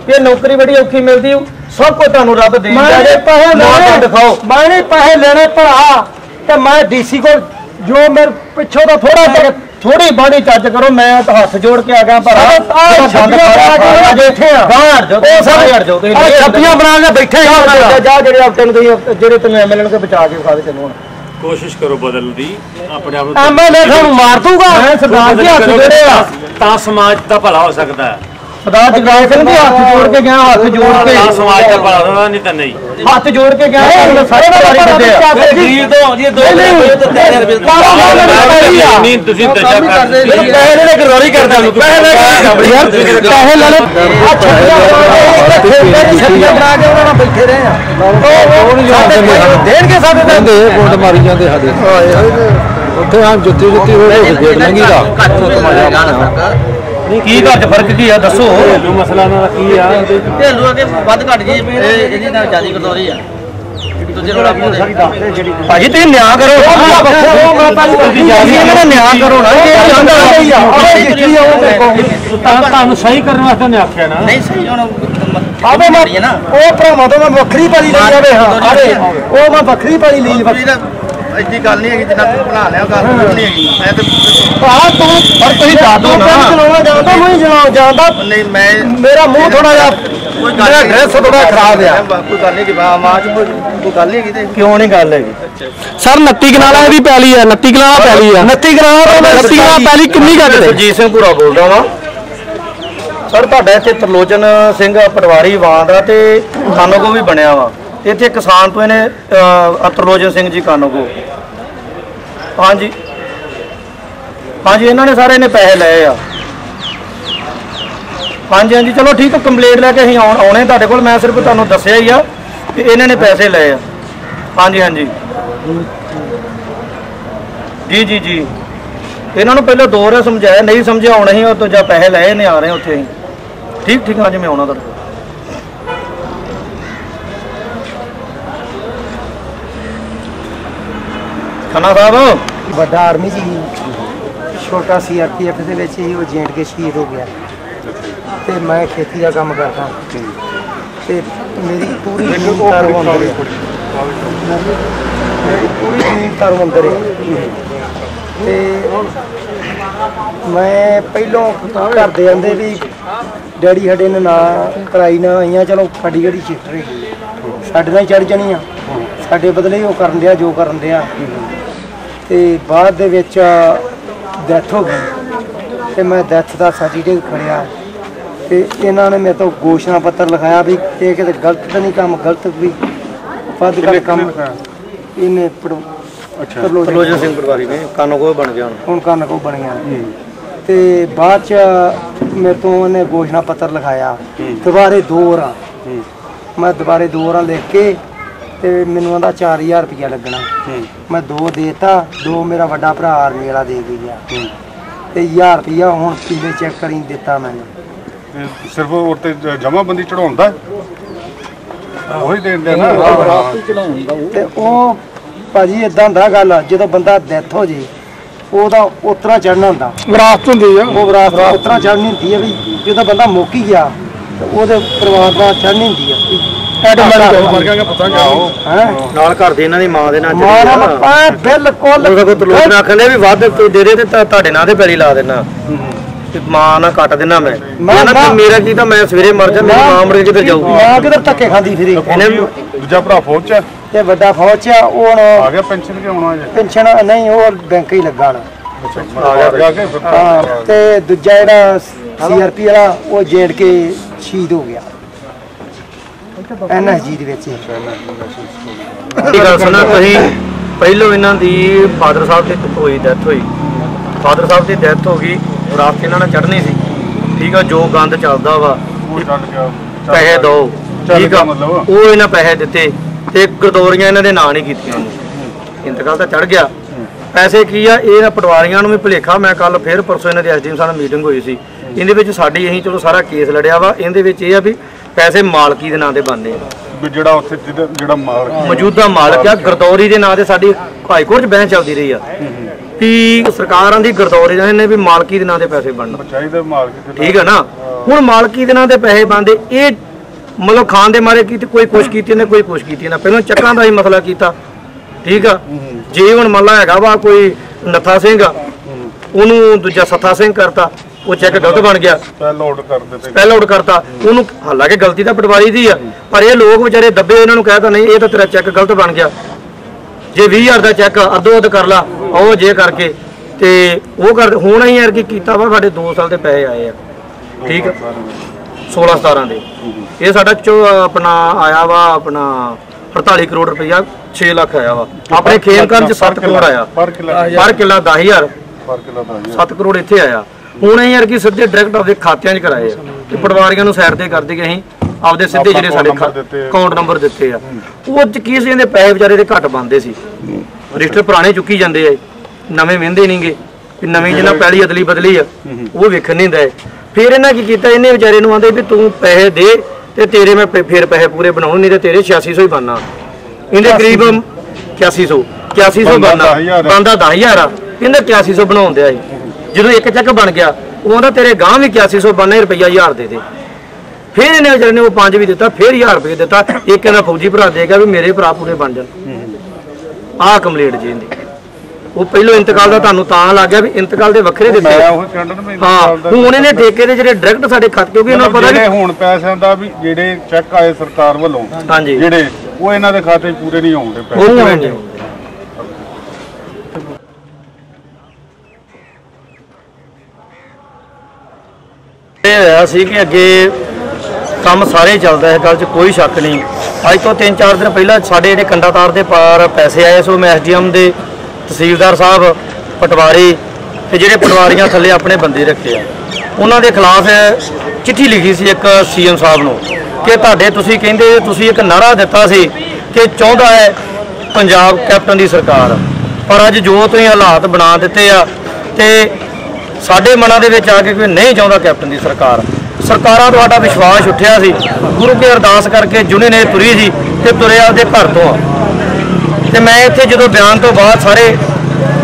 ਇਹ ਨੌਕਰੀ ਬੜੀ ਔਖੀ ਮਿਲਦੀ ਸਭ ਕੁਝ ਤੁਹਾਨੂੰ ਰੱਬ ਦੇ ਮੈਂ ਦਿੰਦਾ ਨਹੀਂ ਪੈਸੇ ਲੈਣੇ। ਦਿਖਾਓ। ਮੈਂ ਨਹੀਂ ਪੈਸੇ ਲੈਣੇ ਭਰਾ। ਤੇ ਮੈਂ ਡੀਸੀ ਕੋਲ ਜੋ ਮੇਰੇ ਪਿੱਛੋਂ ਦਾ ਥੋੜਾ ਜਿਹਾ ਥੋੜੀ ਬਾੜੀ ਚੱਜ ਕਰੋ ਮੈਂ ਤਾਂ ਹੱਥ ਜੋੜ ਕੇ ਆ ਗਿਆ ਪਰ ਆਹ ਛੱਬੀਆਂ ਬਣਾ ਕੇ ਬੈਠੇ ਆ। ਬਾਹਰ ਜਾਓ ਉਹ ਸਾਰੇ ਹਟ ਜਾਓ ਤੁਸੀਂ ਆਹ ਛੱਬੀਆਂ ਬਣਾ ਕੇ ਬੈਠੇ ਆ ਜਾ ਜਾ ਜਿਹੜੇ ਆਪ ਤੈਨੂੰ ਤੁਸੀਂ ਜਿਹੜੇ ਤੈਨੂੰ ਐਮਐਲਏ ਨੂੰ ਬਚਾ ਕੇ ਵਿਖਾ ਦੇ ਤੈਨੂੰ ਹੁਣ। ਕੋਸ਼ਿਸ਼ ਕਰੋ ਬਦਲਣ ਦੀ ਆਪਣੇ ਆਪ ਨੂੰ ਐਮਐਲਏ ਤੁਹਾਨੂੰ ਮਾਰ ਦੂਗਾ ਮੈਂ ਸਰਦਾਰ ਜੀ ਹੱਥ ਜੋੜੇ ਆ ਤਾਂ ਸਮਾਜ ਦਾ ਭਲਾ ਹੋ ਸਕਦਾ ਹੈ। ਸਰਦਾਰ ਜਗਰਾਜ ਸਿੰਘ ਦੇ ਹੱਥ ਜੋੜ ਕੇ ਗਿਆ ਹੱਥ ਜੋੜ ਕੇ। ਤਾਂ ਸਮਾਜ ਦਾ ਭਲਾ ਹੋਣਾ ਨਹੀਂ ਤਾਂ ਨਹੀਂ। ਹੱਥ ਜੋੜ ਕੇ ਗਿਆ ਉਹਨੇ ਸਾਰੇ ਵਾਰੀ ਦਿੰਦੇ ਆ। ਗਰੀਬ ਤੋਂ ਜੀ 2000 ਰੁਪਏ ਤੇ 3000 ਰੁਪਏ ਨਹੀਂ ਤੁਸੀਂ ਦਸ਼ਾ ਕਰਦੇ ਪੈਸੇ ਨੇ ਗਰੋਰੀ ਕਰਦਾ ਨੂੰ ਪੈਸੇ ਲੈ ਯਾਰ ਪੈਸੇ ਲੈ ਲੈ ਛੱਡੀਆਂ ਬਣਾ ਕੇ ਉਹਨਾਂ ਨਾਲ ਬੈਠੇ ਰਹੇ ਆ। ਉਹ ਦੇਣਗੇ ਸਾਡੇ ਕਹਿੰਦੇ ਵੋਟ ਮਾਰੀ ਜਾਂਦੇ ਸਾਡੇ। ਉੱਥੇ ਹਾਂ ਜੁੱਤੀ ਜੁੱਤੀ ਹੋ ਕੇ ਗੇਟ ਲੰਗੀ ਦਾ। ਕੀ ਘਰ 'ਚ ਫ਼ਰਕ ਕੀ ਆ? ਦੱਸੋ। ਘਰੇਲੂ ਮਸਲਾ ਉਹਨਾਂ ਦਾ ਕੀ ਆ? ਢੇਲੂ ਅੱਗੇ ਵੱਧ ਘਟ ਜੀ ਇਹ ਇਹਦੀ ਨਾਲ ਜਿਆਦੀ ਗਰਦੌਰੀ ਆ। ਦੂਜੇ ਰੋੜਾ ਪਾਉਂਦੇ। ਭਾਜੀ ਤੁਸੀਂ ਨਿਆਂ ਕਰੋ। ਤੁਸੀਂ ਤੁਸੀਂ ਇਹਨਾਂ ਦਾ ਨਿਆਂ ਕਰੋ ਨਾ। ਇਹ ਜਾਂਦਾ ਨਹੀਂ ਆ ਉਹ ਜਿੱਤੀ ਆ ਉਹ ਦੇਖੋ ਤਾਂ ਤੁਹਾਨੂੰ ਸਹੀ ਕਰਨ ਵਾਸਤੇ ਉਹਨੇ ਆਖਿਆ ਨਾ। ਨਹੀਂ ਸਹੀ ਹੁਣ ਆਵੇ ਮੈਂ ਹੈ ਨਾ। ਉਹ ਭਰਾਵਾਂ ਤੋਂ ਮੈਂ ਵੱਖਰੀ ਪਾਲੀ ਲਈ ਜਾਵੇ ਹਾਂ ਆਵੇ ਉਹ ਮੈਂ ਵੱਖਰੀ ਪਾਲੀ ਲਈ। ਦਾ ਐਡੀ ਗੱਲ ਨਹੀਂ ਹੈਗੀ ਜਿੰਨਾ ਤੂੰ ਬਣਾ ਲਿਆ ਗੱਲ ਨਹੀਂ ਹੈਗੀ। ਮੈਂ ਤੇ ਆ ਤੂੰ ਪਰ ਤੁਸੀਂ ਦੱਸ ਦੋ ਨਾ। ਚਲਾਉਣਾ? ਜਾਂਦਾ ਮੈਂ ਚਲਾਉਣਾ ਜਾਂਦਾ ਨਹੀਂ ਮੈਂ ਮੇਰਾ ਮੂੰਹ ਥੋੜਾ ਜਿਹਾ ਮੇਰਾ ਡਰੈਸ ਥੋੜਾ ਖਰਾਬ ਆ। ਕੋਈ ਗੱਲ ਨਹੀਂ ਕਿ ਆਵਾਜ਼ ਕੋਈ ਕੋਈ ਗੱਲ ਨਹੀਂ ਹੈਗੀ ਤੇ। ਕਿਉਂ ਨਹੀਂ ਗੱਲ ਹੈਗੀ? ਸਰ 29 ਕਨਾਲਾ ਇਹਦੀ ਪੈਲੀ ਹੈ 29 ਕਨਾਲਾ ਪੈਲੀ ਹੈ 29 ਗ੍ਰਾਮ 29 ਕਨਾਲਾ ਪੈਲੀ ਕਿੰਨੀ ਘੱਟ ਦੇ ਸੁਰਜੀਤ ਸਿੰਘ ਭੂਰਾ ਬੋਲਦਾ ਵਾਂ। ਸਰ ਤੁਹਾਡਾ ਇੱਥੇ ਤਰਲੋਚਨ ਸਿੰਘ ਪਟਵਾਰੀ ਵਾਂਦ ਆ ਤੇ ਕਾਨੋਗੋ ਵੀ ਬਣਿਆ ਵਾ। ਇੱਥੇ ਕਿਸਾਨ ਤੋਂ ਇਹਨੇ ਅਹ, ਸਿੰਘ ਜੀ ਕਾਨੋਗੋ। ਹਾਂਜੀ। ਹਾਂਜੀ ਇਹਨਾਂ ਨੇ ਸਾਰੇ ਇਹਨੇ ਪੈਸੇ ਲਏ ਆ। ਹਾਂਜੀ ਹਾਂਜੀ ਚਲੋ ਠੀਕ ਹੈ ਕੰਪਲੀਟ ਲੈ ਕੇ ਅਸੀਂ ਆਉਣ ਆਉਣੇ ਤੁਹਾਡੇ ਕੋਲ ਮੈਂ ਸਿਰਫ ਤੁਹਾਨੂੰ ਦੱਸਿਆ ਹੀ ਆ ਕਿ ਇਹਨਾਂ ਨੇ ਪੈਸੇ ਲਏ ਆ। ਹਾਂਜੀ ਹਾਂਜੀ। ਜੀ ਜੀ ਜੀ। ਇਹਨਾਂ ਨੂੰ ਪਹਿਲਾਂ ਦੋ ਵਾਰ ਸਮਝਾਇਆ ਨਹੀਂ ਸਮਝਿਆ ਹੁਣ ਅਸੀਂ ਉਹ ਤੋਂ ਜਾਂ ਪੈਸੇ ਲਏ ਨੇ ਆ ਰਹੇ ਉੱਥੇ ਅਸੀਂ। ਠੀਕ ਠੀਕ ਹਾਂਜੀ ਮੈਂ ਆਉਣਾ ਤੁਹਾਡੇ ਖੰਨਾ ਸਾਹਿਬ? ਵੱਡਾ ਆਰਮੀ ਜੀ ਛੋਟਾ ਸੀਆਰਪੀਐਫ ਦੇ ਵਿੱਚ ਹੀ ਉਹ ਜੇਂਟ ਕੇ ਸ਼ਹੀਦ ਹੋ ਗਿਆ। ਤੇ ਮੈਂ ਖੇਤੀ ਦਾ ਕੰਮ ਕਰਦਾ। ਤੇ ਮੇਰੀ ਪੂਰੀ ਮੇਰੀ ਤੇ ਮੈਂ ਪਹਿਲੋਂ ਘਰ ਦੇ ਆਂਦੇ ਵੀ ਡੈਡੀ ਸਾਡੇ ਨੇ ਨਾ ਕਰਾਈ ਨਾ ਆਈਆਂ ਚਲੋ ਸਾਡੀ ਗੜੀ ਸ਼ਿਫਟ ਰਹੀ ਸਾਡੇ ਨਾਲ ਚੜ ਜਾਣੀ ਆ। ਸਾਡੇ ਬਦਲੇ ਹੀ ਉਹ ਕਰਨ ਦਿਆ ਜੋ ਕਰਨ ਦਿਆ। ਤੇ ਬਾਅਦ ਦੇ ਵਿੱਚ ਡੈਥ ਹੋ ਗਈ। ਤੇ ਮੈਂ ਡੈਥ ਦਾ ਸਰਟੀਫਿਕੇਟ ਖੜਿਆ। ਤੇ ਇਹਨਾਂ ਨੇ ਮੇਰੇ ਤੋਂ ਘੋਸ਼ਣਾ ਪੱਤਰ ਲਿਖਾਇਆ ਵੀ ਇਹ ਕਿਤੇ ਗਲਤ ਤਾਂ ਨਹੀਂ ਕੰਮ ਗਲਤ ਵੀ ਵੱਧ ਗੱਲ ਕੰਮ। ਇਹਨੇ ਅੱਛਾ। ਸਿੰਘ ਪਟਵਾਰੀ ਨੇ ਕਾਨੋਗੋ ਬਣ ਗਿਆ ਹੁਣ। ਹੁਣ ਕੰਨ ਕੋ ਬਣੀਆਂ ਤੇ ਬਾਅਦ ਚ ਮੇਰੇ ਤੋਂ ਉਹਨੇ ਘੋਸ਼ਣਾ ਪੱਤਰ ਲਿਖਾਇਆ। ਦੁਬਾਰੇ ਦੋ ਵਾਰਾਂ। ਮੈਂ ਦੁਬਾਰੇ ਦੋ ਵਾਰਾਂ ਲਿਖ ਕੇ ਤੇ ਮੈਨੂੰ ਆਂਦਾ 4000 ਰੁਪਇਆ ਲੱਗਣਾ। ਮੈਂ ਦੋ ਦੇਤਾ ਦੋ ਮੇਰਾ ਵੱਡਾ ਭਰਾ ਆਰਮੀ ਵਾਲਾ ਦੇ ਗਿਆ। ਤੇ 1000 ਰੁਪਇਆ ਹੁਣ ਪਿਛਲੇ ਚੈੱਕ ਕਰੀ ਦਿੱਤਾ ਮੈਨੂੰ। ਤੇ ਸਿਰਫ ਉੱਤੇ ਜਮਾਬੰਦੀ ਚੜਾਉਂਦਾ ਉਹੀ ਦੇਣ ਦੇ ਨਾ? ਤੇ ਉਹ ਭਾਜੀ ਇਦਾਂ ਹੁੰਦਾ ਗੱਲ ਜਦੋਂ ਬੰਦਾ ਡੈਥ ਹੋ ਜੇ ਉਹਦਾ ਉਤਰਾ ਚੜਨਾ ਹੁੰਦਾ। ਵਿਰਾਸਤ ਹੁੰਦੀ ਆ। ਉਹ ਵਿਰਾਸਤ ਉਤਰਾ ਚੜਨੀ ਹੁੰਦੀ ਹੈ ਵੀ ਜਦੋਂ ਬੰਦਾ ਮੁੱਕ ਹੀ ਗਿਆ ਤੇ ਉਹਦੇ ਪਰਿਵਾਰ ਦਾ ਚੜਨੀ ਹੁੰਦੀ ਮਰ ਗਿਆ ਪਤਾ ਜਾਓ ਹੈ? ਨਾਲ ਘਰ ਦੇ ਇਹਨਾਂ ਦੀ ਮਾਂ ਦੇ ਨਾਲ ਮਾਰਾ ਮੱਪਾ ਬਿਲਕੁਲ। ਉਹਦਾ ਕੋਈ ਤਰਲੋਚਨ ਆਖਣ ਡਿਆ ਵੀ ਵੱਧ ਤੂੰ ਦੇ ਦੇ ਤੇ ਤਾਂ ਤੁਹਾਡੇ ਨਾਂ ਤੇ ਪੈਲੀ ਲਾ ਦੇਣਾ। ਤੇ ਮਾਂ ਨਾਲ ਕੱਟ ਦੇਣਾ ਮੈਂ। ਮੈਂ- ਮੈਂ ਨਾ ਮੈਂ- ਮੇਰਾ ਕੀ ਤਾਂ ਮੈਂ ਸਵੇਰੇ ਮਰ ਜਾ ਮੇਰੀ ਮਾਂ ਮਰ ਕਿੱਧਰ ਜਾਊਗੀ? ਮਾਂ ਕਿਧਰ ਧੱਕੇ ਖਾਂਦੀ ਫਿਰੀ? ਇਹਨੇ ਵੀ ਦੂਜਾ ਭਰਾ ਫੌਜ ਚ ਆ। ਤੇ ਵੱਡਾ ਫੌਜ ਚ ਆ, ਉਹ ਹੁਣ ਆ ਗਿਆ ਪੈਨਸ਼ਨ ਕਿ ਆਉਣਾ ਜੇ ਪੈਨਸ਼ਨ ਨਹੀਂ ਉਹ ਬੈਂਕ ਹੀ ਲੱਗਾ ਨਾ ਆ ਗਿਆ ਗਿਆ ਕਿ ਫਿਰ। ਹਾਂ ਤੇ ਦੂਜਾ ਜਿਹੜਾ ਸੀਆਰਪੀ ਵਾਲਾ ਉਹ ਜੇੜ ਕੇ ਸ਼ਹੀਦ ਹੋ ਗਿਆ। ਐਨਐਸਜੀ ਦੇ ਵਿੱਚ ਇਹ ਗੱਲ ਸੁਣਾ ਤੁਸੀਂ ਪਹਿਲੋਂ ਇਹਨਾਂ ਦੀ ਫਾਦਰ ਸਾਹਿਬ ਦੀ ਹੋਈ ਡੈਥ ਹੋਈ। ਫਾਦਰ ਸਾਹਿਬ ਦੀ ਡੈਥ ਹੋ ਗਈ ਰਾਤ ਇਹਨਾਂ ਨਾਲ ਚੜ੍ਹਨੀ ਸੀ। ਠੀਕ ਆ ਜੋ ਗੰਦ ਚੱਲਦਾ ਵਾ ਉਹ ਚੱਲ ਗਿਆ ਚੱਲ ਪੈਸੇ। ਦਿਓ। ਠੀਕ ਆ ਮਤਲਬ। ਉਹ ਇਹਨਾਂ ਪੈਸੇ ਦਿੱਤੇ ਤੇ ਗਰਦੌਰੀਆਂ ਇਹਨਾਂ ਦੇ ਨਾਂ ਨਹੀਂ ਕੀਤੀਆਂ ਇੰਤਕਾਲ ਤਾਂ ਚੜ ਗਿਆ। ਪੈਸੇ ਕੀ ਆ ਇਹ ਨਾ ਪਟਵਾਰੀਆਂ ਨੂੰ ਵੀ ਭੁਲੇਖਾ ਮੈਂ ਕੱਲ ਫੇਰ ਪਰਸੋਂ ਇਹਨਾਂ ਦੀ ਐਸਡੀਐਮ ਸਾਹਿਬ ਨਾਲ ਮੀਟਿੰਗ ਹੋਈ ਸੀ। ਇਹਦੇ ਵਿੱਚ ਸਾਡੀ ਅਸੀਂ ਚਲੋ ਸਾਰਾ ਕੇਸ ਲੜਿਆ ਵਾ ਇਹਦੇ ਵਿੱਚ ਇਹ ਆ ਵੀ ਪੈਸੇ ਮਾਲਕੀ ਦੇ ਨਾਂ ਤੇ ਬਣਦੇ ਆ। ਵੀ ਜਿਹੜਾ ਉੱਥੇ ਜਿਹਦਾ- ਜਿਹੜਾ ਮਾਲਕ ਮੌਜੂਦਾ ਮਾਲਕ ਆ ਗਰਦੌਰੀ ਦੇ ਨਾਂ ਤੇ ਸਾਡੀ ਹਾਈ ਕੋਰਟ 'ਚ ਬਹਿਸ ਚੱਲਦੀ ਰਹੀ ਆ। ਵੀ ਸਰਕਾਰਾਂ ਦੀ ਗਰਦੌਰੀ ਦੇ ਨੇ ਵੀ ਮਾਲਕੀ ਦੇ ਨਾਂ ਤੇ ਪੈਸੇ ਬਣਨ। ਚਾਹੀਦਾ ਮਾਲਕ ਤੇ ਠੀਕ ਹੈ ਨਾ? ਹੁਣ ਮਾਲਕੀ ਦੇ ਨਾਂ ਤੇ ਪੈਸੇ ਬਣਦੇ ਇਹ ਮਤਲਬ ਖਾਨ ਦੇ ਮਾਰੇ ਕੀਤੀ ਕੋਈ ਕੁਛ ਕੀਤੀ ਨੇ ਕੋਈ ਕੁਛ ਕੀਤੀ ਨਾ। ਪਹਿਲਾਂ ਚੱਕਾਂ ਦਾ ਹੀ ਮਸਲਾ ਕੀਤਾ। ਠੀਕ ਆ? ਜੇ ਹੁਣ ਮੱਲਾ ਹੈਗਾ ਵਾ ਕੋਈ ਨੱਥਾ ਸਿੰਘ ਆ, ਉਹਨੂੰ ਦੂਜਾ ਸੱਥਾ ਸਿੰਘ ਕਰਤਾ। ਉਹ ਚੈੱਕ ਗਲਤ ਬਣ ਗਿਆ। ਪਹਿਲਾਂ ਲੋਡ ਕਰ ਦਿੱਤੇ। ਸਪੈਲ ਆਊਟ ਕਰਤਾ। ਉਹਨੂੰ ਹਾਲਾਂਕਿ ਗਲਤੀ ਤਾਂ ਪਟਵਾਰੀ ਦੀ ਆ ਪਰ ਇਹ ਲੋਕ ਵਿਚਾਰੇ ਦੱਬੇ ਇਹਨਾਂ ਨੂੰ ਕਹਿਤਾ ਨਹੀਂ ਇਹ ਤਾਂ ਤੇਰਾ ਚੈੱਕ ਗਲਤ ਬਣ ਗਿਆ। ਜੇ 20000 ਦਾ ਚੈੱਕ ਅੱਧੋ ਅੱਧ ਕਰ ਲਾ ਉਹ ਜੇ ਕਰਕੇ। ਤੇ ਉਹ ਕਰ ਹੁਣ ਅਸੀਂ ਯਾਰ ਕੀ ਕੀਤਾ ਵਾ ਸਾਡੇ 2 ਸਾਲ ਦੇ ਪੈਸੇ ਆਏ ਆ। ਠੀਕ ਆ? 16 17 ਦੇ। ਇਹ ਸਾਡਾ ਚੋ ਆਪਣਾ ਆਇਆ ਵਾ ਆਪਣਾ 48 ਕਰੋੜ ਰੁਪਈਆ 6 ਲੱਖ ਆਇਆ ਵਾ। ਆਪਣੇ ਖੇਮਕਰਨ ਚ 7 ਕਰੋੜ ਆਇਆ। ਪਰ ਕਿਲਾ ਪਰ ਕਿੱਲਾ 10000 ਪਰ ਕਿਲਾ ਦਾ ਜੀ 7 ਕਰੋੜ ਇੱਥੇ ਆਇਆ। ਹੁਣ ਯਾਰ ਕੀ ਸਿੱਧੇ ਡਾਇਰੈਕਟ ਆਪਦੇ ਖਾਤਿਆਂ 'ਚ ਕਰਾਏ ਆ। ਤੇ ਪਟਵਾਰੀਆਂ ਨੂੰ ਸਾਈਡ ਤੇ ਕਰ ਕੇ ਅਸੀਂ ਆਪਦੇ ਸਿੱਧੇ ਜਿਹੜੇ ਸਾਡੇ ਆ। ਅਕਾਊਂਟ ਨੰਬਰ ਦਿੱਤੇ ਆ। ਉਹ ਚ ਕੀ ਸੀ ਇਹਦੇ ਪੈਸੇ ਵਿਚਾਰੇ ਦੇ ਘੱਟ ਬੰਦੇ ਸੀ। ਰਜਿਸਟਰ ਪੁਰਾਣੇ ਚੁੱਕੀ ਜਾਂਦੇ ਆ ਨਵੇਂ ਵਹਿੰਦੇ ਨਹੀਂਗੇ ਵੀ ਨਵੀਂ ਜਿਹਨਾਂ ਪਹਿਲੀ ਅਦਲੀ ਬਦਲੀ ਆ ਉਹ ਵੇਖਣ ਨਹੀਂ ਦਿੰਦਾ ਫਿਰ ਇਹਨਾਂ ਕੀ ਕੀਤਾ? ਇਹਨੇ ਵਿਚਾਰੇ ਨੂੰ ਆਂਦੇ ਵੀ ਤੂੰ ਪੈਸੇ ਦੇ ਤੇ ਤੇਰੇ ਮੈਂ ਫਿਰ ਪੈਸੇ ਪੂਰੇ ਬਣਾਉਣ ਨਹੀਂ ਤੇ ਤੇਰੇ 8600 ਹੀ ਬਣਨਾ। ਇਹਦੇ ਕਰੀਬ 8100 8100 ਬਣਦਾ ਬਣਨਾ। 10,000 ਆ। ਬੰਦਾ 10000 ਆ। ਇਹਦਾ 8100 ਬਣਾਉਣ ਦਿਆ ਸੀ। ਜਦੋਂ ਇੱਕ ਚੱਕ ਬਣ ਗਿਆ ਉਹ ਆਂਦਾ ਤੇਰੇ ਗਾਂ ਵੀ 8100 ਬਣਨਾ ਹੀ ਰੁਪਈਆ 1000 ਦੇ ਦੇ। ਫਿਰ ਇਹਨੇ ਵਿਚਾਰੇ ਨੇ ਉਹ 5 ਵੀ ਦਿੱਤਾ ਫਿਰ 1000 ਰੁਪਏ ਦਿੱਤਾ। ਇੱਕ ਕਹਿੰਦਾ ਫੌਜੀ ਭਰਾ ਦੇਗਾ ਵੀ ਮੇਰੇ ਭਰਾ ਪੂਰੇ ਬਣ ਜਾਣ। ਆਹ ਕੰਪਲੀਟ ਜੀ ਇਹਦੀ। ਉਹ ਪਹਿਲੋਂ ਇੰਤਕਾਲ ਦਾ ਤੁਹਾਨੂੰ ਤਾਂ ਲੱਗ ਗਿਆ ਵੀ ਇੰਤਕਾਲ ਦੇ ਵੱਖਰੇ ਦਿੱਤੇ। ਹਾਂ ਹੁਣ ਇਹਨੇ ਠੇਕੇ ਦੇ ਜਿਹੜੇ ਡਾਇਰੈਕਟ ਸਾਡੇ ਖਾਤੇ ਕਿਉਂਕਿ ਇਹਨਾਂ ਨੂੰ ਪਤਾ ਵੀ ਹੁਣ ਪੈਸਿਆਂ ਦਾ ਵੀ ਜਿਹੜੇ ਚੈੱਕ ਆਏ ਸਰਕਾਰ ਵੱਲੋਂ ਹਾਂਜੀ। ਜਿਹੜੇ ਉਹ ਇਹਨਾਂ ਦੇ ਖਾਤੇ ਪੂਰੇ ਨਹੀਂ ਆਉਂਦੇ ਪੈਸੇ ਉਹ ਕਿਵੇਂ ਨਹੀਂ ਇਹ ਹੋਇਆ ਸੀ ਕਿ ਅੱਗੇ ਕੰਮ ਸਾਰੇ ਚੱਲਦਾ ਹੈ ਗੱਲ 'ਚ ਕੋਈ ਸ਼ੱਕ ਨਹੀਂ। ਅੱਜ ਤੋਂ 3-4 ਦਿਨ ਪਹਿਲਾਂ ਸਾਡੇ ਜਿਹੜੇ ਕੰਡਾ ਤਾਰ ਦੇ ਪਾਰ ਪੈਸੇ ਆਏ ਸੋ ਮੈਂ ਐਸਡੀਐਮ ਦੇ ਤਹਿਸੀਲਦਾਰ ਸਾਹਿਬ, ਪਟਵਾਰੀ ਤੇ ਜਿਹੜੇ ਪਟਵਾਰੀਆਂ ਥੱਲੇ ਆਪਣੇ ਬੰਦੇ ਰੱਖੇ ਆ। ਉਹਨਾਂ ਦੇ ਖਿਲਾਫ ਚਿੱਠੀ ਲਿਖੀ ਸੀ ਇੱਕ ਸੀਐਮ ਸਾਹਿਬ ਨੂੰ ਕਿ ਤੁਹਾਡੇ ਤੁਸੀਂ ਕਹਿੰਦੇ ਤੁਸੀਂ ਇੱਕ ਨਾਰਾ ਦਿੱਤਾ ਸੀ ਕਿ ਚਾਹੁੰਦਾ ਹੈ ਪੰਜਾਬ ਕੈਪਟਨ ਦੀ ਸਰਕਾਰ। ਪਰ ਅੱਜ ਜੋ ਤੁਸੀਂ ਹਾਲਾਤ ਬਣਾ ਦਿੱਤੇ ਆ ਤੇ ਸਾਡੇ ਮਨਾਂ ਦੇ ਵਿੱਚ ਆ ਕੇ ਕੋਈ ਨਹੀਂ ਚਾਹੁੰਦਾ ਕੈਪਟਨ ਦੀ ਸਰਕਾਰ। ਸਰਕਾਰਾਂ ਤੁਹਾਡਾ ਵਿਸ਼ਵਾਸ ਉੱਠਿਆ ਸੀ। ਗੁਰੂ ਕੇ ਅਰਦਾਸ ਕਰਕੇ ਜੁਨੇ ਨੇ ਤੁਰੀ ਸੀ ਤੇ ਤੁਰਿਆ ਉਹਦੇ ਘਰ ਤੋਂ ਆ। ਤੇ ਮੈਂ ਇੱਥੇ ਜਦੋਂ ਬਿਆਨ ਤੋਂ ਬਾਅਦ ਸਾਰੇ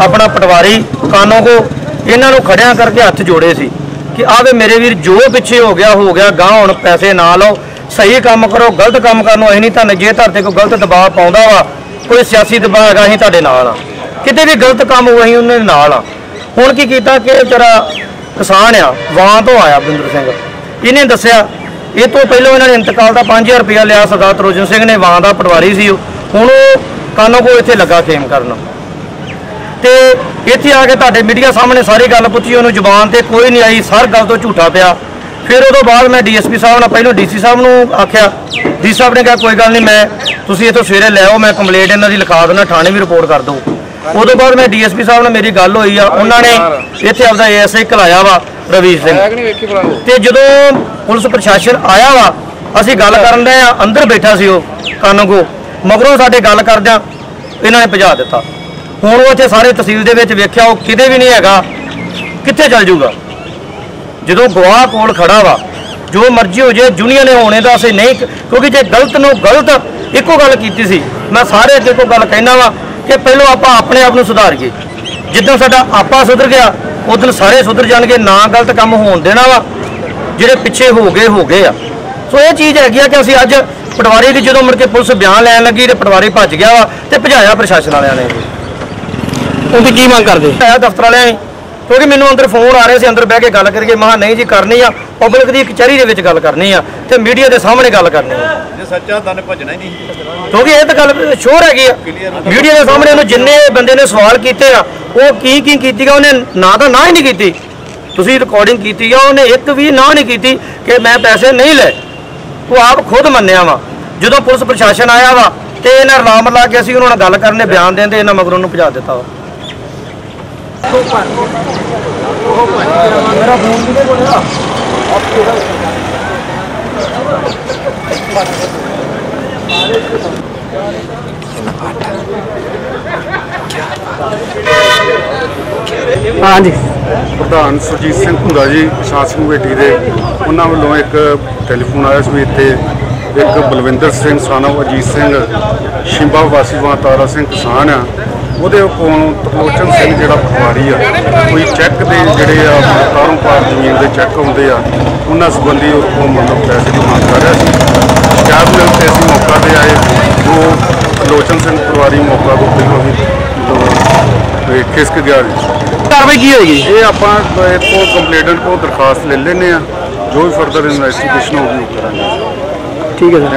ਆਪਣਾ ਪਟਵਾਰੀ, ਕਾਨੋ ਕੋ ਇਹਨਾਂ ਨੂੰ ਖੜਿਆਂ ਕਰਕੇ ਹੱਥ ਜੋੜੇ ਸੀ ਕਿ ਆਵੇ ਮੇਰੇ ਵੀਰ ਜੋ ਪਿੱਛੇ ਹੋ ਗਿਆ ਹੋ ਗਿਆ ਗਾਂ ਹੁਣ ਪੈਸੇ ਨਾ ਲਓ। ਸਹੀ ਕੰਮ ਕਰੋ, ਗਲਤ ਕੰਮ ਕਰਨ ਨੂੰ ਅਸੀਂ ਨਹੀਂ ਤੁਹਾਨੂੰ ਜੇ ਧਰਤੇ ਕੋਈ ਗਲਤ ਦਬਾਅ ਪਾਉਂਦਾ ਵਾ, ਕੋਈ ਸਿਆਸੀ ਦਬਾਅ ਹੈਗਾ, ਅਸੀਂ ਤੁਹਾਡੇ ਨਾਲ ਆ। ਕਿਤੇ ਵੀ ਗਲਤ ਕੰਮ ਹੋ ਅਸੀਂ ਉਹਨਾਂ ਦੇ ਨਾਲ ਆ। ਹੁਣ ਕੀ ਕੀਤਾ ਕਿ ਇਹ ਵਿਚਾਰਾ ਕਿਸਾਨ ਆ, ਵਾਂ ਤੋਂ ਆਇਆ ਬਿੰਦਰ ਸਿੰਘ। ਇਹਨੇ ਦੱਸਿਆ, ਇਹ ਤੋਂ ਪਹਿਲਾਂ ਇਹਨਾਂ ਨੇ ਇੰਤਕਾਲ ਦਾ 5000 ਰੁਪਇਆ ਲਿਆ ਸਰਦਾਰ ਤਰੋਜਨ ਸਿੰਘ ਨੇ, ਵਾਂ ਦਾ ਪਟਵਾਰੀ ਸੀ ਉਹ। ਹੁਣ ਉਹ ਕਾਨੋ ਕੋ ਇੱਥੇ ਲੱਗਾ ਖੇਮ ਕਰਨ? ਤੇ ਇੱਥੇ ਆ ਕੇ ਤੁਹਾਡੇ ਮੀਡੀਆ ਸਾਹਮਣੇ ਸਾਰੀ ਗੱਲ ਪੁੱਛੀ, ਉਹਨੂੰ ਜ਼ੁਬਾਨ ਤੇ ਕੋਈ ਨਹੀਂ ਆਈ, ਸਰ ਗੱਲ ਤੋਂ ਝੂਠਾ ਪਿਆ। ਫਿਰ ਉਦੋਂ ਬਾਅਦ ਮੈਂ ਡੀਐਸਪੀ ਸਾਹਿਬ ਨਾਲ, ਪਹਿਲਾਂ ਡੀਸੀ ਸਾਹਿਬ ਨੂੰ ਆਖਿਆ ਡੀ ਸਾਹਿਬ ਨੇ ਕਿਹਾ, ਕੋਈ ਗੱਲ ਨਹੀਂ, ਮੈਂ, ਤੁਸੀਂ ਇੱਥੋਂ ਸਵੇਰੇ ਲੈ ਆਓ, ਮੈਂ ਕੰਪਲੇਂਟ ਇਹਨਾਂ ਦੀ ਲਿਖਾ ਦੇਣਾ ਥਾਣੇ ਵੀ ਰਿਪੋਰਟ ਕਰ ਦਿਓ। ਉਦੋਂ ਬਾਅਦ ਮੈਂ ਡੀਐਸਪੀ ਸਾਹਿਬ ਨਾਲ ਮੇਰੀ ਗੱਲ ਹੋਈ ਆ ਉਹਨਾਂ ਨੇ ਇੱਥੇ ਆਪਦਾ ਏਐਸਆਈ ਘਲਾਇਆ ਵਾ ਰਵੀਸ਼ ਸਿੰਘ। ਤੇ ਜਦੋਂ ਪੁਲਿਸ ਪ੍ਰਸ਼ਾਸਨ ਆਇਆ ਵਾ ਅਸੀਂ ਗੱਲ ਕਰਨ ਦੇ ਆ ਅੰਦਰ ਬੈਠਾ ਸੀ ਉਹ ਕਾਨੂੰਗੋ ਮਗਰੋਂ ਸਾਡੇ ਗੱਲ ਕਰਦਿਆਂ ਇਹਨਾਂ ਨੇ ਭਜਾ ਦਿੱਤਾ। ਹੁਣ ਉਹ ਇੱਥੇ ਸਾਰੇ ਤਹਿਸੀਲ ਦੇ ਵਿੱਚ ਵੇਖਿਆ ਉਹ ਕਿਤੇ ਵੀ ਨਹੀਂ ਹੈਗਾ ਕਿੱਥੇ ਚੱਲ ਜਾਊਗਾ ਜਦੋਂ ਗਵਾਹ ਕੋਲ ਖੜਾ ਵਾ ਜੋ ਮਰਜ਼ੀ ਹੋ ਜੇ ਜੁਨੀਅਰ ਨੇ ਹੋਣੇ ਦਾ ਅਸੀਂ ਨਹੀਂ ਕਿਉਂਕਿ ਜੇ ਗਲਤ ਨੂੰ ਗਲਤ ਇੱਕੋ ਗੱਲ ਕੀਤੀ ਸੀ ਮੈਂ ਸਾਰੇ ਅੱਗੇ ਕੋ ਗੱਲ ਕਹਿਣਾ ਵਾ ਕਿ ਪਹਿਲਾਂ ਆਪਾਂ ਆਪਣੇ ਆਪ ਨੂੰ ਸੁਧਾਰੀਏ। ਜਿੱਦਾਂ ਸਾਡਾ ਆਪਾ ਸੁਧਰ ਗਿਆ ਉਦੋਂ ਸਾਰੇ ਸੁਧਰ ਜਾਣਗੇ ਨਾ ਗਲਤ ਕੰਮ ਹੋਣ ਦੇਣਾ ਵਾ ਜਿਹੜੇ ਪਿੱਛੇ ਹੋ ਗਏ ਹੋ ਗਏ ਆ। ਸੋ ਇਹ ਚੀਜ਼ ਹੈਗੀ ਆ ਕਿ ਅਸੀਂ ਅੱਜ ਪਟਵਾਰੀ ਦੀ ਜਦੋਂ ਮੁੜ ਕੇ ਪੁਲਿਸ ਬਿਆਨ ਲੈਣ ਲੱਗੀ ਤੇ ਪਟਵਾਰੀ ਭੱਜ ਗਿਆ ਵਾ ਤੇ ਭਜਾਇਆ ਪ੍ਰਸ਼ਾਸਨ ਵਾਲਿਆਂ ਨੇ। ਉਹਦੀ ਕੀ ਮੰਗ ਕਰਦੇ? ਆਇਆ ਦਫ਼ਤਰ ਵਾਲਿਆਂ ਨੇ। ਕਿਉਂਕਿ ਮੈਨੂੰ ਅੰਦਰ ਫੋਨ ਆ ਰਹੇ ਸੀ ਅੰਦਰ ਬਹਿ ਕੇ ਗੱਲ ਕਰੀਏ। ਮਹਾ ਨਹੀਂ ਜੀ ਕਰਨੀ ਆ। ਪਬਲਿਕ ਦੀ ਕਚਹਿਰੀ ਦੇ ਵਿੱਚ ਗੱਲ ਕਰਨੀ ਆ ਤੇ ਮੀਡੀਆ ਦੇ ਸਾਹਮਣੇ ਗੱਲ ਕਰਨੀ ਆ। ਜੇ ਸੱਚਾ ਤਾਂ ਭੱਜਣਾ ਹੀ ਨਹੀਂ। ਕਿਉਂਕਿ ਇਹ ਤਾਂ ਗੱਲ ਸ਼ੋਰ ਹੈਗੀ ਆ। ਮੀਡੀਆ ਦੇ ਸਾਹਮਣੇ ਉਹਨੂੰ ਜਿੰਨੇ ਬੰਦੇ ਨੇ ਸਵਾਲ ਕੀਤੇ ਆ ਉਹ ਕੀ ਕੀ ਕੀਤੀ ਆ ਉਹਨੇ ਨਾ ਤਾਂ ਨਾ ਹੀ ਨਹੀਂ ਕੀਤੀ। ਤੁਸੀਂ ਰਿਕਾਰਡਿੰਗ ਕੀਤੀ ਆ ਉਹਨੇ ਇੱਕ ਵੀ ਨਾ ਨਹੀਂ ਕੀਤੀ ਕਿ ਮੈਂ ਪੈਸੇ ਨਹੀਂ ਲਏ। ਉਹ ਆਪ ਖੁਦ ਮੰਨਿਆ ਵਾ। ਜਦੋਂ ਪੁਲਿਸ ਪ੍ਰਸ਼ਾਸਨ ਆਇਆ ਵਾ ਤੇ ਇਹਨਾਂ ਰਲਾਮ ਲਾ ਕੇ ਅਸੀਂ ਉਹਨਾਂ ਨਾਲ ਗੱਲ ਕਰਨ ਬਿਆਨ ਦੇਣ ਤੇ ਇਹਨਾਂ ਮਗਰੋਂ ਨੂੰ ਭਜਾ ਦਿੱਤਾ ਵਾ। ਹਾਂਜੀ। ਪ੍ਰਧਾਨ ਸੁਰਜੀਤ ਸਿੰਘ ਹੁੰਦਾ ਜੀ ਸ਼ਾਸਕ ਕਮੇਟੀ ਦੇ। ਉਹਨਾਂ ਵੱਲੋਂ ਇੱਕ ਟੈਲੀਫੋਨ ਆਇਆ ਸੀ ਵੀ ਇੱਥੇ ਇੱਕ ਬਲਵਿੰਦਰ ਸਿੰਘ, ਸਾਨਵ ਅਜੀਤ ਸਿੰਘ, ਸ਼ਿੰਬਾ ਵਾਸੀ ਵਾਂ, ਤਾਰਾ ਸਿੰਘ ਕਿਸਾਨ ਆ। ਉਹਦੇ ਕੋਲੋਂ ਤਰਲੋਚਨ ਸਿੰਘ ਜਿਹੜਾ ਪਟਵਾਰੀ ਆ ਕੋਈ ਚੈੱਕ ਦੇ ਜਿਹੜੇ ਆ ਤਾਰੋਂ ਪਾਰ ਜ਼ਮੀਨ ਦੇ ਚੈੱਕ ਆਉਂਦੇ ਆ ਉਹਨਾਂ ਸੰਬੰਧੀ ਉਹ ਕੋਲ ਮਤਲਬ ਪੈਸੇ ਦੀ ਮੰਗ ਕਰ ਰਿਹਾ ਸੀ। ਕੈਬ ਮਿਲ ਤੇ ਅਸੀਂ ਮੌਕਾ ਤੇ ਆਏ ਉਹ ਤਰਲੋਚਨ ਸਿੰਘ ਪਟਵਾਰੀ ਮੌਕਾ ਤੋਂ ਪਹਿਲਾਂ ਵੀ ਇਹ ਖਿਸਕ ਗਿਆ ਜੀ। ਕਾਰਵਾਈ ਕੀ ਹੋਏਗੀ? ਇਹ ਆਪਾਂ ਇਥੋਂ ਕੰਪਲੇਂਟਰ ਕੋਲ ਦਰਖਾਸਤ ਲੈ ਲੈਨੇ ਆ ਜੋ ਵੀ ਫਰਦਰ ਇਨਵੈਸਟੀਗੇਸ਼ਨ ਹੋਊਗੀ ਉਹ ਕਰਾਂਗੇ। ਠੀਕ ਹੈ ਸਰ।